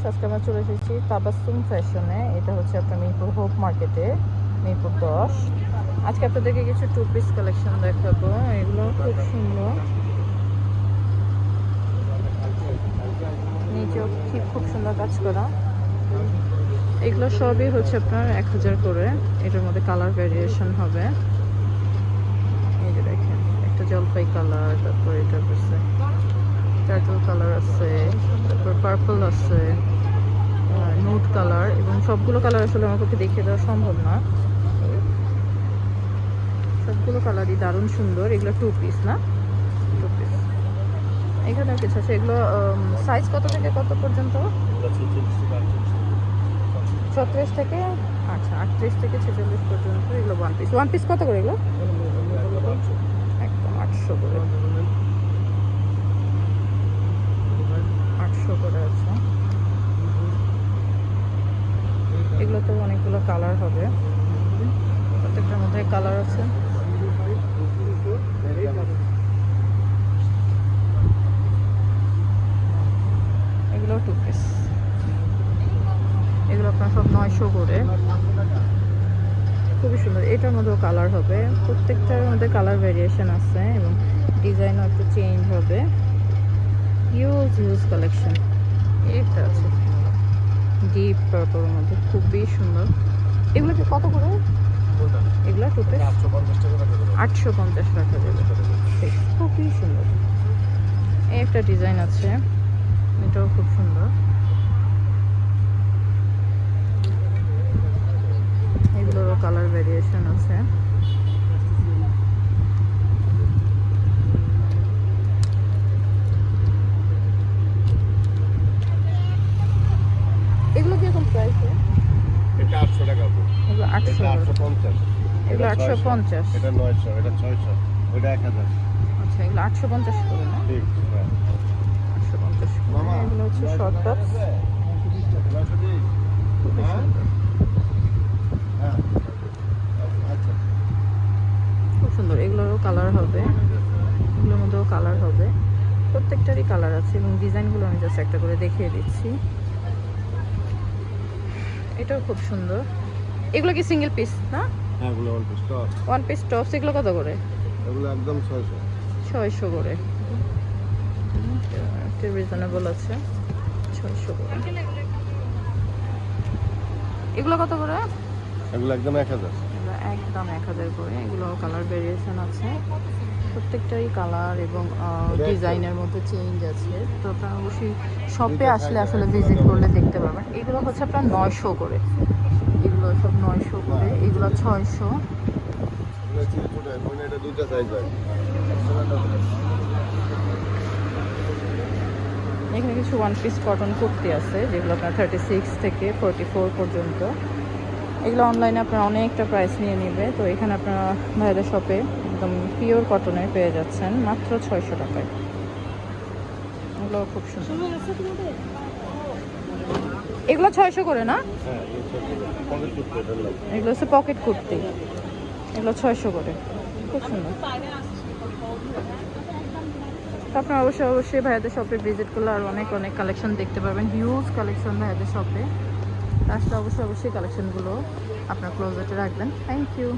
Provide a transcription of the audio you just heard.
Viewers আজকে আমরা চলে এসেছি তাবাসুম ফ্যাশনে এটা হচ্ছে আপনার মিরপুর হোপ মার্কেটে মিরপুর দশ। আজকে আপনাদেরকে কিছু টু পিস কালেকশন দেখাবো। এগুলো খুব সুন্দর। নিচেও ঠিক খুব সুন্দর কাজ করা। এগুলো সবই হচ্ছে আপনার এক হাজার করে। এটার মধ্যে কালার ভ্যারিয়েশন হবে। এই যে দেখেন, একটা জলপাই কালার তারপর এটা হচ্ছে টার্টল কালার আছে। পার্পল আছে নুট কালার এবং সবগুলো কালার আসলে আমার পক্ষে দেখিয়ে দেওয়া সম্ভব না। সবগুলো কালারই দারুণ সুন্দর এগুলো টু পিস না? টু পিস এখানে কিছু আছে এগুলো সাইজ কত থেকে কত পর্যন্ত? ছত্রিশ থেকে আচ্ছা আটত্রিশ থেকে ছেচল্লিশ পর্যন্ত এগুলো ওয়ান পিস ওয়ান পিস কত করে এগুলো? একদম আটশো করে আটশো করে আছে এগুলোতে অনেকগুলো কালার হবে। প্রত্যেকটার মধ্যে কালার আছে। এগুলো টু পিস এগুলো আপনার সব নয়শো করে। খুবই সুন্দর। এটার মধ্যেও কালার হবে। প্রত্যেকটার মধ্যে কালার ভেরিয়েশন আছে এবং ডিজাইনও একটু চেঞ্জ হবে। হিউজ হিউজ কালেকশন এটা আছে। ডিপ পার্পলের মধ্যে, খুবই সুন্দর। এগুলো কি কত করে? এগুলো টু পিস আটশো পঞ্চাশ টাকা দেবে খুবই সুন্দর। এই একটা ডিজাইন আছে, এটাও খুব সুন্দর। এগুলোরও কালার ভেরিয়েশন আছে এগুলো কীরকম প্রাইস এটা আটশো। এগুলো আটশো পঞ্চাশ। এটা নয়শো এটা ছয়শো ওইটা এক হাজার। আচ্ছা এগুলো আটশো পঞ্চাশ করে না? ঠিক হ্যাঁ। আটশো পঞ্চাশ এগুলো হচ্ছে শর্ট টপস হ্যাঁ। আচ্ছা। খুব সুন্দর। এগুলোরও কালার হবে। এগুলোর মধ্যেও কালার হবে। প্রত্যেকটারই কালার আছে এবং ডিজাইনগুলো আমি জাস্ট একটা করে দেখিয়ে দিচ্ছি। এটাও খুব সুন্দর। এগুলো কি সিঙ্গেল পিস না? হ্যাঁ এগুলো one piece top one piece tops এগুলো কত করে? এগুলো একদম ছয়শো। ছয়শো করে। একটু রিজনেবল আছে। ছয়শো করে। এগুলো কত করে? এগুলো একদম এক হাজার। এগুলো একদম এক হাজার করে। এগুলো কালার ভেরিয়েশন আছে। প্রত্যেকটাই কালার এবং ডিজাইনের মধ্যে চেঞ্জ আছে। তো আপনারা অবশ্যই শপে আসলে আসলে ভিজিট করলে দেখতে পারবেন এগুলো হচ্ছে আপনার নয়শো করে। এগুলো সব নয়শো করে। এগুলো ছয়শো। এখানে কিছু ওয়ান পিস কটন কুর্তি আছে যেগুলো আপনার থার্টি সিক্স থেকে ফোরটি ফোর পর্যন্ত। এগুলো অনলাইনে আপনার অনেকটা প্রাইস নিয়ে নেবে। তো এখানে আপনারা ভাইদের শপে একদম পিওর কটনের পেয়ে যাচ্ছেন মাত্র ছয়শো টাকায়। এগুলো খুব সুন্দর। এগুলো ছয়শো করে না? হ্যাঁ এগুলো হচ্ছে পকেট কুর্তি। এগুলো ছয়শো করে। খুব সুন্দর। তো আপনারা অবশ্যই অবশ্যই ভাইয়াদের শপে ভিজিট করলে আর অনেক অনেক কালেকশন দেখতে পাবেন হিউজ কালেকশন ভাইয়াদের শপে আসলে অবশ্যই অবশ্যই কালেকশনগুলো আপনার ক্লোজেটে রাখবেন। Thank you